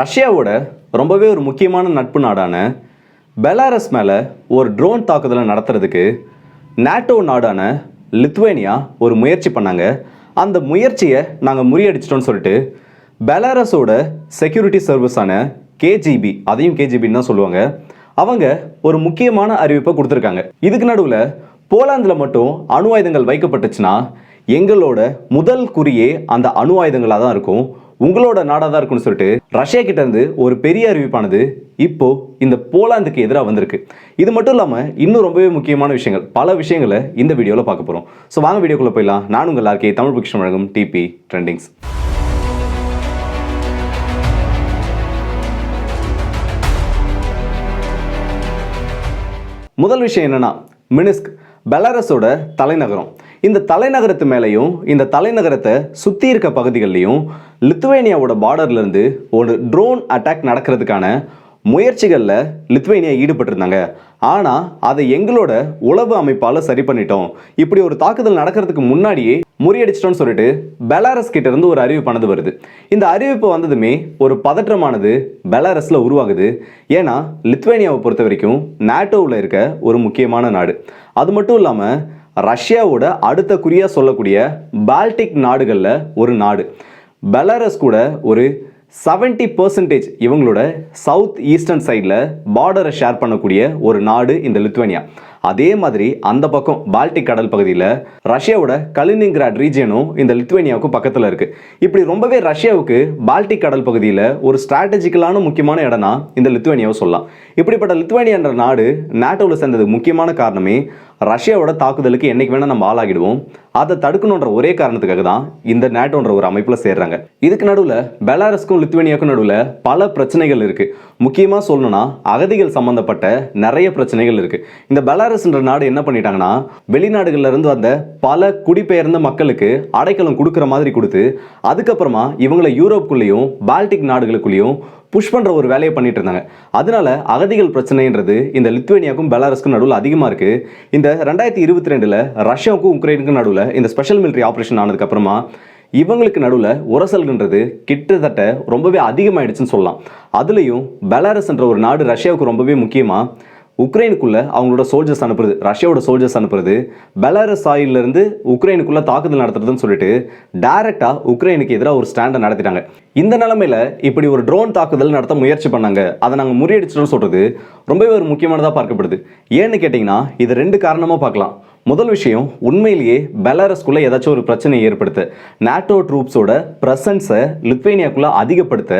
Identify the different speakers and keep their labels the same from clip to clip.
Speaker 1: ரஷ்யாவோட ரொம்பவே ஒரு முக்கியமான நட்பு நாடான பெலாரஸ் மேலே ஒரு ட்ரோன் தாக்குதலை நடத்துறதுக்கு நாட்டோ நாடான லித்வேனியா ஒரு முயற்சி பண்ணாங்க. அந்த முயற்சியை நாங்கள் முறியடிச்சிட்டோம்னு சொல்லிட்டு பெலாரஸோட செக்யூரிட்டி சர்வீஸான கேஜிபி அதையும் கேஜிபின்னு தான் சொல்லுவாங்க அவங்க ஒரு முக்கியமான அறிவிப்பை கொடுத்துருக்காங்க. இதுக்கு நடுவில் போலாந்தில் மட்டும் அணு ஆயுதங்கள் வைக்கப்பட்டுச்சுன்னா எங்களோட முதல் குறியே அந்த அணு ஆயுதங்களாக தான் இருக்கும். உங்களோட நாடாக தான் இருக்கும்னு சொல்லிட்டு ரஷ்யா கிட்ட இருந்து ஒரு பெரிய அறிவிப்பானது இப்போ இந்த போலாந்துக்கு எதிராக வந்திருக்கு. இது மட்டும் இல்லாமல் இன்னும் ரொம்பவே முக்கியமான விஷயங்கள். பல விஷயங்களை இந்த வீடியோவில் பார்க்க போகிறோம் ஸோ வாங்க வீடியோக்குள்ளே போயிடலாம். நான் உங்கள் எல்லாருக்கே தமிழ் புக்ஷன் வழங்கும் டிபி ட்ரெண்டிங்ஸ் முதல் விஷயம் என்னன்னா மினிஸ்க் பெலாரஸோட தலைநகரம். இந்த தலைநகரத்து மேலேயும் இந்த தலைநகரத்தை சுற்றி இருக்க பகுதிகள்லையும் லித்துவேனியாவோட பார்டர்லேருந்து ஒரு ட்ரோன் அட்டாக் நடக்கிறதுக்கான முயற்சிகளில் லித்வேனியா ஈடுபட்டிருந்தாங்க. ஆனால் அதை எங்களோட உளவு அமைப்பால் சரி பண்ணிட்டோம். இப்படி ஒரு தாக்குதல் நடக்கிறதுக்கு முன்னாடியே முறியடிச்சிட்டோம்னு சொல்லிட்டு பெலாரஸ் கிட்ட இருந்து ஒரு அறிவிப்பானது வருது. இந்த அறிவிப்பு வந்ததுமே ஒரு பதற்றமானது பெலாரஸில் உருவாகுது. ஏன்னா லித்வேனியாவை பொறுத்த வரைக்கும் நாட்டோவில் இருக்க ஒரு முக்கியமான நாடு. அது மட்டும் இல்லாமல் ரஷ்யாவோட அடுத்த குறியாக சொல்லக்கூடிய பால்டிக் நாடுகளில் ஒரு நாடு. பெலாரஸ் கூட ஒரு 70% பர்சன்டேஜ் இவங்களோட சவுத் ஈஸ்டர்ன் சைடில் பார்டரை ஷேர் பண்ணக்கூடிய ஒரு நாடு இந்த லித்வேனியா அதே மாதிரி அந்த பக்கம் பால்டிக் கடல் பகுதியில் ரஷ்யாவோட கலினிங்கிராட் ரீஜியனும் இந்த லித்வேனியாவுக்கு பக்கத்தில் இருக்குது இப்படி ரொம்பவே ரஷ்யாவுக்கு பால்டிக் கடல் பகுதியில் ஒரு ஸ்ட்ராட்டஜிக்கலான முக்கியமான இடம்னா இந்த லித்வேனியாவை சொல்லலாம். இப்படிப்பட்ட லித்வேனியான்ற நாடு நாட்டோவில் சேர்ந்ததுக்கு முக்கியமான காரணமே ரஷ்யாவோட தாக்குதலுக்கு என்னைக்கு வேணால் நம்ம ஆளாகிடுவோம். அதை தடுக்கணுன்ற ஒரே காரணத்துக்காக தான் இந்த நேட்டோன்ற ஒரு அமைப்பில் சேர்றாங்க. இதுக்கு நடுவில் பெலாரஸ்க்கும் லித்துவேனியாக்கும் நடுவில் பல பிரச்சனைகள் இருக்குது முக்கியமாக சொல்லணும்னா அகதிகள் சம்மந்தப்பட்ட நிறைய பிரச்சனைகள் இருக்குது இந்த பெலாரஸ்ன்ற நாடு என்ன பண்ணிட்டாங்கன்னா வெளிநாடுகள்ல இருந்து வந்த பல குடிபெயர்ந்த மக்களுக்கு அடைக்கலம் கொடுக்குற மாதிரி கொடுத்து அதுக்கப்புறமா இவங்களை யூரோப்புக்குள்ளேயும் பால்டிக் நாடுகளுக்குள்ளேயும் புஷ் பண்ணுற ஒரு வேலையை பண்ணிட்டு இருந்தாங்க. அதனால அகதிகள் பிரச்சனைன்றது இந்த லித்வேனியாக்கும் பெலாரஸ்க்கும் நடுவில் அதிகமாக இருக்குது இந்த ரெண்டாயிரத்தி இருபத்தி ரெண்டில் ரஷ்யாவுக்கும் உக்ரைனுக்கும் நடுவில் இந்த ஸ்பெஷல் மிலிட்ரி ஆப்ரேஷன் ஆனதுக்கப்புறமா இவங்களுக்கு நடுவில் உரசல்ன்றது கிட்டத்தட்ட ரொம்பவே அதிகமாயிடுச்சுன்னு சொல்லலாம். அதுலேயும் பெலாரஸ்ன்ற ஒரு நாடு ரஷ்யாவுக்கு ரொம்பவே முக்கியமாக உக்ரைனுக்குள்ளே அவங்களோட சோல்ஜர்ஸ் அனுப்புறது ரஷ்யாவோட சோல்ஜர்ஸ் அனுப்புறது பெலாரஸ் ஆயிலிருந்து உக்ரைனுக்குள்ளே தாக்குதல் நடத்துறதுன்னு சொல்லிட்டு டைரெக்டாக உக்ரைனுக்கு எதிராக ஒரு ஸ்டாண்டை நடத்திட்டாங்க. இந்த நிலமையில் இப்படி ஒரு ட்ரோன் தாக்குதல் நடத்த முயற்சி பண்ணாங்க. அதை நாங்கள் முறியடிச்சிட்டோம்னு சொல்கிறது ரொம்பவே ஒரு முக்கியமானதாக பார்க்கப்படுது. ஏன்னு கேட்டிங்கன்னா இது ரெண்டு காரணமாக பார்க்கலாம். முதல் விஷயம் உண்மையிலேயே பெலாரஸ்குள்ளே ஏதாச்சும் ஒரு பிரச்சனையை ஏற்படுத்த நாட்டோ ட்ரூப்ஸோட ப்ரெசன்ஸை லித்வேனியாக்குள்ளே அதிகப்படுத்த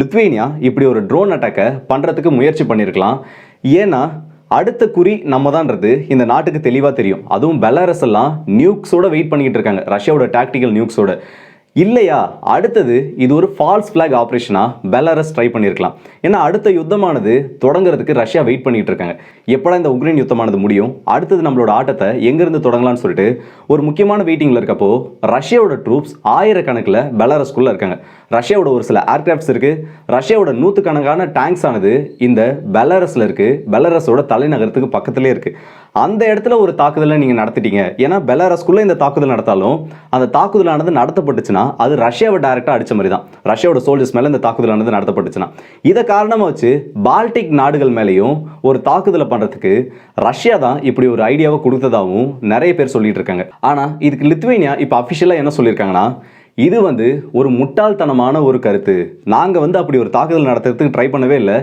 Speaker 1: லித்வேனியா இப்படி ஒரு ட்ரோன் அட்டாக்கை பண்ணுறதுக்கு முயற்சி பண்ணியிருக்கலாம். ஏன்னா அடுத்த குறி நம்ம தான்றது இந்த நாட்டுக்கு தெளிவாக தெரியும். அதுவும் பெலாரஸ் எல்லாம் நியூக்ஸோட வெயிட் பண்ணிக்கிட்டு இருக்காங்க. ரஷ்யாவோட டாக்டிக்கல் நியூக்ஸோட இல்லையா? அடுத்தது இது ஒரு ஃபால்ஸ் ஃப்ளாக் ஆப்ரேஷனாக பெலாரஸ் ட்ரை பண்ணியிருக்கலாம் ஏன்னா அடுத்த யுத்தமானது தொடங்குறதுக்கு ரஷ்யா வெயிட் பண்ணிகிட்டு இருக்காங்க. எப்படா இந்த உக்ரைன் யுத்தமானது முடியும்? அடுத்தது நம்மளோட ஆட்டத்தை எங்கேருந்து தொடங்கலாம்னு சொல்லிட்டு ஒரு முக்கியமான வெயிட்டிங்கில் இருக்கப்போ ரஷ்யாவோட ட்ரூப்ஸ் ஆயிரக்கணக்கில் பெலாரஸ்குள்ளே இருக்காங்க. ரஷ்யாவோட ஒரு சில ஏர்கிராஃப்ட்ஸ் இருக்குது ரஷ்யாவோட நூற்றுக்கணக்கான டேங்க்ஸ் ஆனது இந்த பெலாரஸில் இருக்குது பெலாரஸோட தலைநகரத்துக்கு பக்கத்துலேயே இருக்குது அந்த இடத்துல ஒரு தாக்குதலை நீங்கள் நடத்திட்டீங்க. ஏன்னா பெலாரஸ்குள்ளே இந்த தாக்குதல் நடத்தாலும் அந்த தாக்குதலானது நடத்தப்பட்டுச்சுன்னா அது ரஷ்யாவை டைரெக்டாக அடித்த மாதிரி தான். ரஷ்யாவோட சோல்ஜர்ஸ் மேலே இந்த தாக்குதலானது நடத்தப்பட்டுச்சுன்னா. இதை காரணமாக வச்சு பால்டிக் நாடுகள் மேலேயும் ஒரு தாக்குதலை பண்ணுறதுக்கு ரஷ்யா தான் இப்படி ஒரு ஐடியாவை கொடுத்ததாகவும் நிறைய பேர் சொல்லிட்டு இருக்காங்க. ஆனால் இதுக்கு லித்வேனியா இப்போ அஃபிஷியலாக என்ன சொல்லியிருக்காங்கன்னா இது வந்து ஒரு முட்டாள்தனமான ஒரு கருத்து. நாங்கள் வந்து அப்படி ஒரு தாக்குதல் நடத்துறதுக்கு ட்ரை பண்ணவே இல்லை.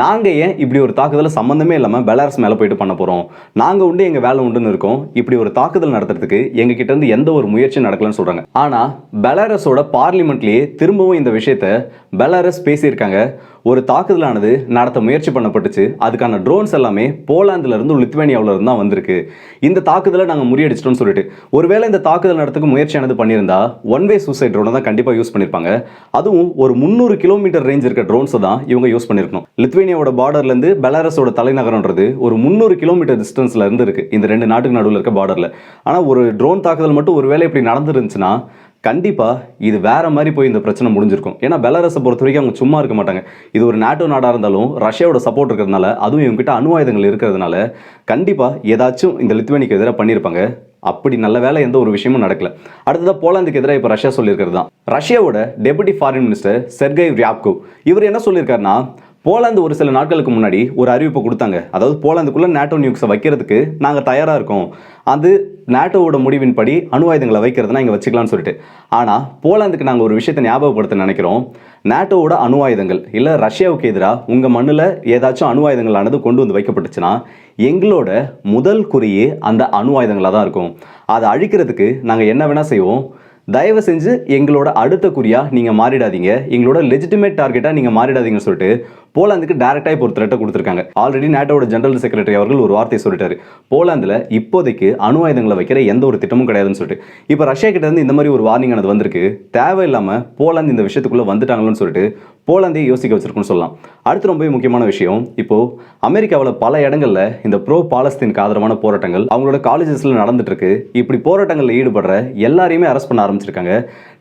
Speaker 1: நாங்கள் ஏன் இப்படி ஒரு தாக்குதலை சம்மந்தமே இல்லாமல் பெலாரஸ் மேலே போயிட்டு பண்ண போகிறோம் நாங்கள் உண்டு எங்கள் வேலை உண்டுன்னு இருக்கோம். இப்படி ஒரு தாக்குதல் நடத்துறதுக்கு எங்கள் கிட்டேருந்து எந்த ஒரு முயற்சியும் நடக்கலன்னு சொல்கிறாங்க ஆனால் பெலாரஸோட பார்லிமெண்ட்லேயே திரும்பவும் இந்த விஷயத்த பெலாரஸ் பேசியிருக்காங்க. ஒரு தாக்குதலானது நடத்த முயற்சி பண்ணப்பட்டுச்சு. அதுக்கான ட்ரோன்ஸ் எல்லாமே போலாந்துலேருந்து லித்வேனியாவிலேருந்து இருந்து தான் வந்திருக்கு. இந்த தாக்குதலை நாங்கள் முறியடிச்சிட்டோம்னு சொல்லிட்டு. ஒருவேளை இந்த தாக்குதல் நடத்துக்கு முயற்சியானது பண்ணியிருந்தா ஒன் வே சூசைட் ட்ரோனை தான் கண்டிப்பாக யூஸ் பண்ணியிருப்பாங்க அதுவும் ஒரு முந்நூறு கிலோமீட்டர் ரேஞ்ச் இருக்க ட்ரோன்ஸை தான் இவங்க யூஸ் பண்ணியிருக்கணும் லித்வேனியாவோட பார்டர்லேருந்து பெலாரஸோட தலைநகரன்றது ஒரு முந்நூறு கிலோமீட்டர் டிஸ்டன்ஸில் இருந்து இருக்கு. இந்த ரெண்டு நாட்டுக்கு நடுவில் இருக்க பார்டரில் ஆனால் ஒரு ட்ரோன் தாக்குதல் மட்டும் ஒருவேளை இப்படி நடந்துருந்துச்சுன்னா கண்டிப்பாக இது வேறு மாதிரி போய் இந்த பிரச்சனை முடிஞ்சிருக்கும். ஏன்னா பெலாரஸை பொறுத்த வரைக்கும் அவங்க சும்மா இருக்க மாட்டாங்க. இது ஒரு நாட்டோ நாடாக இருந்தாலும் ரஷ்யாவோட சப்போர்ட் இருக்கிறதுனால அதுவும் இவங்ககிட்ட அணு ஆயுதங்கள் இருக்கிறதுனால கண்டிப்பாக ஏதாச்சும் இந்த லித்வேனிக்கு எதிராக பண்ணியிருப்பாங்க. அப்படி நல்ல வேலை எந்த ஒரு விஷயமும் நடக்கல. அடுத்ததாக போலாந்துக்கு எதிராக இப்போ ரஷ்யா சொல்லியிருக்கிறது தான். ரஷ்யாவோட deputy foreign minister Sergei Ryabkov இவர் என்ன சொல்லியிருக்காருன்னா போலாந்து ஒரு சில நாட்களுக்கு முன்னாடி ஒரு அறிவிப்பு கொடுத்தாங்க. அதாவது போலாந்துக்குள்ளே நேட்டோ நியூக்ஸை வைக்கிறதுக்கு நாங்கள் தயாராக இருக்கோம். அது நேட்டோவோட முடிவின்படி அணு ஆயுதங்களை வைக்கிறதுனா இங்கே வச்சுக்கலாம்னு சொல்லிட்டு. ஆனால் போலாந்துக்கு நாங்கள் ஒரு விஷயத்தை ஞாபகப்படுத்த நினைக்கிறோம். நேட்டோவோட அணு ஆயுதங்கள் இல்லை ரஷ்யாவுக்கு எதிராக உங்கள் மண்ணில் ஏதாச்சும் அணு ஆயுதங்களானது கொண்டு வந்து வைக்கப்பட்டுச்சுன்னா எங்களோட முதல் குறியே அந்த அணு ஆயுதங்களாக தான் இருக்கும். அதை அழிக்கிறதுக்கு நாங்கள் என்ன வேணால் செய்வோம். தயவு செஞ்சு எங்களோட அடுத்த குறியாக நீங்கள் மாறிடாதீங்க. எங்களோட லெஜிட்டிமேட் டார்கெட்டாக நீங்கள் மாறிடாதீங்கன்னு சொல்லிட்டு போலாந்துக்கு டேரக்டாக இப்போ ஒரு த்ரெட்டை கொடுத்துருக்காங்க. ஆல்ரெடி நேட்டோட ஜெனரல் செக்ரட்டரி அவர்கள் ஒரு வார்த்தை சொல்லிட்டாரு. போலாந்தில் இப்போதைக்கு அணு ஆயுதங்களை வைக்கிற எந்த ஒரு திட்டமும் கிடையாதுன்னு சொல்லிட்டு. இப்போ ரஷ்யா கிட்ட இருந்து இந்த மாதிரி ஒரு வார்னிங் ஆனது வந்திருக்கு. தேவையில்லாமல் போலாந்து இந்த விஷயத்துக்குள்ளே வந்துட்டாங்களோன்னு சொல்லிட்டு போலாந்தே யோசிக்க வச்சிருக்குன்னு சொல்லலாம். அடுத்து ரொம்பவே முக்கியமான விஷயம் இப்போது அமெரிக்காவில் பல இடங்களில் இந்த ப்ரோ பாலஸ்தீனுக்கு ஆதரவான போராட்டங்கள் அவங்களோட காலேஜஸில் நடந்துட்டு இருக்கு. இப்படி போராட்டங்களில் ஈடுபடுற எல்லாரையுமே அரெஸ்ட் பண்ண ஆரம்பிச்சிருக்காங்க.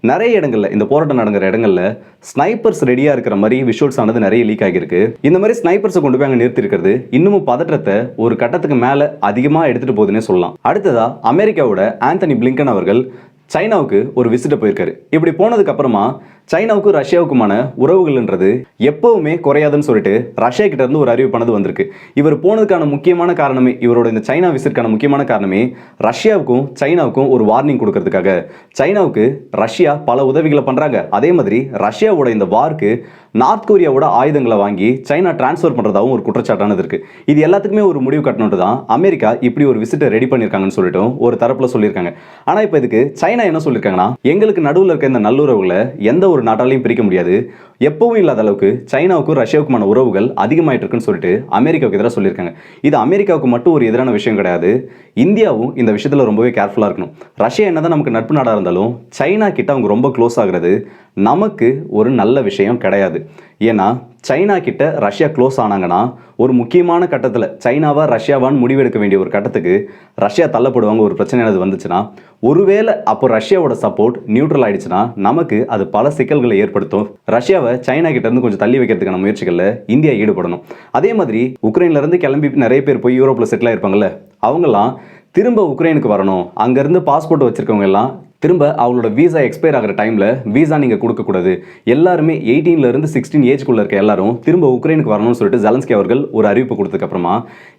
Speaker 1: நிறைய இடங்களில் இந்த போராட்டம் நடக்கிற இடங்களில் ஸ்னைப்பர்ஸ் ரெடியாக இருக்கிற மாதிரி விஷுவல்ஸ் ஆனது நிறைய லீக் ஆகியிருக்கு. இந்த மாதிரி ஸ்னைப்பர்ஸை கொண்டு போய் அங்கே நிறுத்திருக்கிறது இன்னமும் பதற்றத்தை ஒரு கட்டத்துக்கு மேலே அதிகமாக எடுத்துகிட்டு போகுதுன்னே சொல்லலாம். அடுத்ததாக அமெரிக்காவோட ஆந்தனி பிளிங்கன் அவர்கள் சைனாவுக்கு ஒரு விசிட்டை போயிருக்காரு. இப்படி போனதுக்கு அப்புறமா சைனாவுக்கும் ரஷ்யாவுக்குமான உறவுகள்ன்றது எப்பவுமே குறையாதுன்னு சொல்லிட்டு ரஷ்யா கிட்ட இருந்து ஒரு அறிவிப்பானது வந்திருக்கு. இவர் போனதுக்கான முக்கியமான காரணமே இவரோட இந்த சைனா விசிட்கான முக்கியமான காரணமே ரஷ்யாவுக்கும் சைனாவுக்கும் ஒரு வார்னிங் கொடுக்கறதுக்காக. சைனாவுக்கு ரஷ்யா பல உதவிகளை பண்றாங்க. அதே மாதிரி ரஷ்யாவோட இந்த வார்க்கு நார்த் கொரியாவோட ஆயுதங்களை வாங்கி சைனா டிரான்ஸ்ஃபர் பண்றதாவும் ஒரு குற்றச்சாட்டானது இருக்கு. இது எல்லாத்துக்குமே ஒரு முடிவு கட்டணும்ட்டு தான் அமெரிக்கா இப்படி ஒரு விசிட்டை ரெடி பண்ணியிருக்காங்கன்னு சொல்லிட்டு ஒரு தரப்புல சொல்லியிருக்காங்க. ஆனா இப்போ இதுக்கு சைனா என்ன சொல்லியிருக்காங்கன்னா எங்களுக்கு நடுவில் இருக்க இந்த நல்லுறவுகளை எந்த ஒரு நாட்டாலையும் பிரிக்க முடியாது. எப்பவும் இல்லாத அளவுக்கு சைனாவுக்கும் ரஷ்யாவுக்குமான உறவுகள் அதிகமாயிட்டு இருக்குன்னு சொல்லிட்டு அமெரிக்காவுக்கு எதிராக சொல்லியிருக்காங்க. இது அமெரிக்காவுக்கு மட்டும் ஒரு எதிரான விஷயம் கிடையாது. இந்தியாவும் இந்த விஷயத்தில் ரொம்பவே கேர்ஃபுல்லாக இருக்கணும். ரஷ்யா என்னதான் நமக்கு நட்பு நாடாக இருந்தாலும் சைனா கிட்ட அவங்க ரொம்ப க்ளோஸ் ஆகிறது நமக்கு ஒரு நல்ல விஷயம் கிடையாது. ஏன்னா சைனா கிட்ட ரஷ்யா க்ளோஸ் ஆனாங்கன்னா ஒரு முக்கியமான கட்டத்தில் சைனாவா ரஷ்யாவான்னு முடிவெடுக்க வேண்டிய ஒரு கட்டத்துக்கு ரஷ்யா தள்ளப்படுவாங்க ஒரு பிரச்சனையானது வந்துச்சுன்னா ஒருவேளை அப்போ ரஷ்யாவோட சப்போர்ட் நியூட்ரல் ஆயிடுச்சுன்னா நமக்கு அது பல சிக்கல்களை ஏற்படுத்தும். ரஷ்யாவை சைனா கிட்ட இருந்து கொஞ்சம் தள்ளி வைக்கிறதுக்கான முயற்சிகளில் இந்தியா ஈடுபடணும். அதே மாதிரி உக்ரைன்லேருந்து கிளம்பி நிறைய பேர் போய் யூரோப்பில் செட்டில் ஆயிருப்பாங்கல்ல அவங்கெல்லாம் திரும்ப உக்ரைனுக்கு வரணும். அங்கேருந்து பாஸ்போர்ட் வச்சுருக்கவங்க எல்லாம் திரும்ப அவங்களோட வீசா எக்ஸ்பயர் ஆகிற டைமில் வீசா நீங்கள் கொடுக்கக்கூடாது எல்லாருமே 18 ல இருந்து சிக்ஸ்டீன் ஏஜ்குள்ளே இருக்க எல்லாரும் திரும்ப உக்ரைனுக்கு வரணும்னு சொல்லிட்டு ஜெலன்ஸ்கி அவர்கள் ஒரு அறிவிப்பு கொடுத்ததுக்கப்புறமா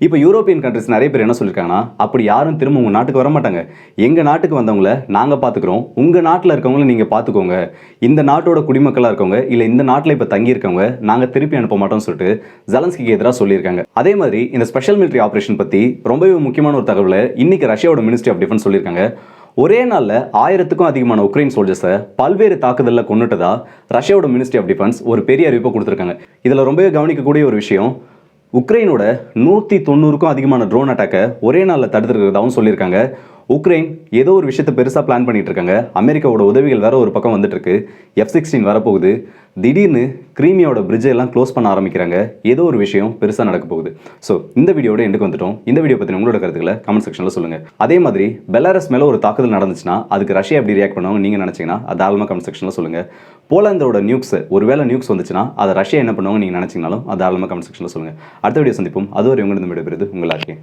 Speaker 1: இப்போ யூரோப்பியன் கண்ட்ரிஸ் நிறைய பேர் என்ன சொல்லியிருக்காங்கன்னா அப்படி யாரும் திரும்ப உங்கள் நாட்டுக்கு வர மாட்டாங்க. எங்கள் நாட்டுக்கு வந்தவங்கள நாங்கள் பார்த்துக்குறோம் உங்கள் நாட்டில் இருக்கவங்கள நீங்கள் பார்த்துக்கோங்க இந்த நாட்டோட குடிமக்களாக இருக்கவங்க இல்லை இந்த நாட்டில் இப்போ தங்கியிருக்கவங்க நாங்கள் திருப்பி அனுப்ப மாட்டோம்னு சொல்லிட்டு ஜெலன்ஸ்கிக்கு எதிராக சொல்லியிருக்காங்க. அதே மாதிரி இந்த ஸ்பெஷல் மிலிட்ரி ஆப்ரேஷன் பற்றி ரொம்பவே முக்கியமான ஒரு தகவலை இன்னைக்கு ரஷ்யாவோட மினிஸ்ட்ரி ஆஃப் டிஃபென்ஸ் சொல்லியிருக்காங்க. ஒரே நாளில் ஆயிரத்துக்கும் அதிகமான உக்ரைன் சோல்ஜர்ஸை பல்வேறு தாக்குதலில் கொண்டுட்டதா ரஷ்யாவோட மினிஸ்ட்ரி ஆஃப் டிஃபென்ஸ் ஒரு பெரிய அறிவிப்பை கொடுத்துருக்காங்க. இதில் ரொம்பவே கவனிக்கக்கூடிய ஒரு விஷயம் உக்ரைனோட நூற்றி தொண்ணூறுக்கும் அதிகமான ட்ரோன் அட்டாக்கை ஒரே நாளில் தடுத்துருக்கிறதாகவும் சொல்லியிருக்காங்க. உக்ரைன் ஏதோ ஒரு விஷயத்தை பெருசாக பிளான் பண்ணிட்டு இருக்காங்க. அமெரிக்காவோட உதவிகள் வேற ஒரு பக்கம் வந்துட்டு இருக்கு எஃப் சிக்ஸ்டீன் வரப்போகுது. திடீர்னு கிரீமியாவோட பிரிட்ஜை எல்லாம் க்ளோஸ் பண்ண ஆரம்பிக்கிறாங்க. ஏதோ ஒரு விஷயம் பெருசாக நடக்க போகுது. ஸோ இந்த வீடியோட எண்டுக்கு வந்துட்டோம். இந்த வீடியோ பற்றி உங்களோட கருத்துக்களை கமெண்ட் செக்ஷனில் சொல்லுங்கள் அதே மாதிரி பெலாரஸ் மேலே ஒரு தாக்குதல் நடந்துச்சுன்னா அதுக்கு ரஷ்யா எப்படி ரியாக்ட் பண்ணுவாங்க நீங்கள் நினச்சிங்கன்னா அது தாராளமாக கமெண்ட் செக்ஷனில் சொல்லுங்கள் போலாந்தோட நியூக்ஸ் ஒருவேளை நியூக்ஸ் வந்துச்சுன்னா அதை ரஷ்யா என்ன பண்ணுவாங்க நீங்கள் நினச்சிங்கனாலும் அது தாராளமாக கமெண்ட் செக்ஷனில் சொல்லுங்கள் அடுத்த வீடியோ சந்திப்போம். அது ஒரு உங்களிடம் விடைபெறுது உங்களாக்கே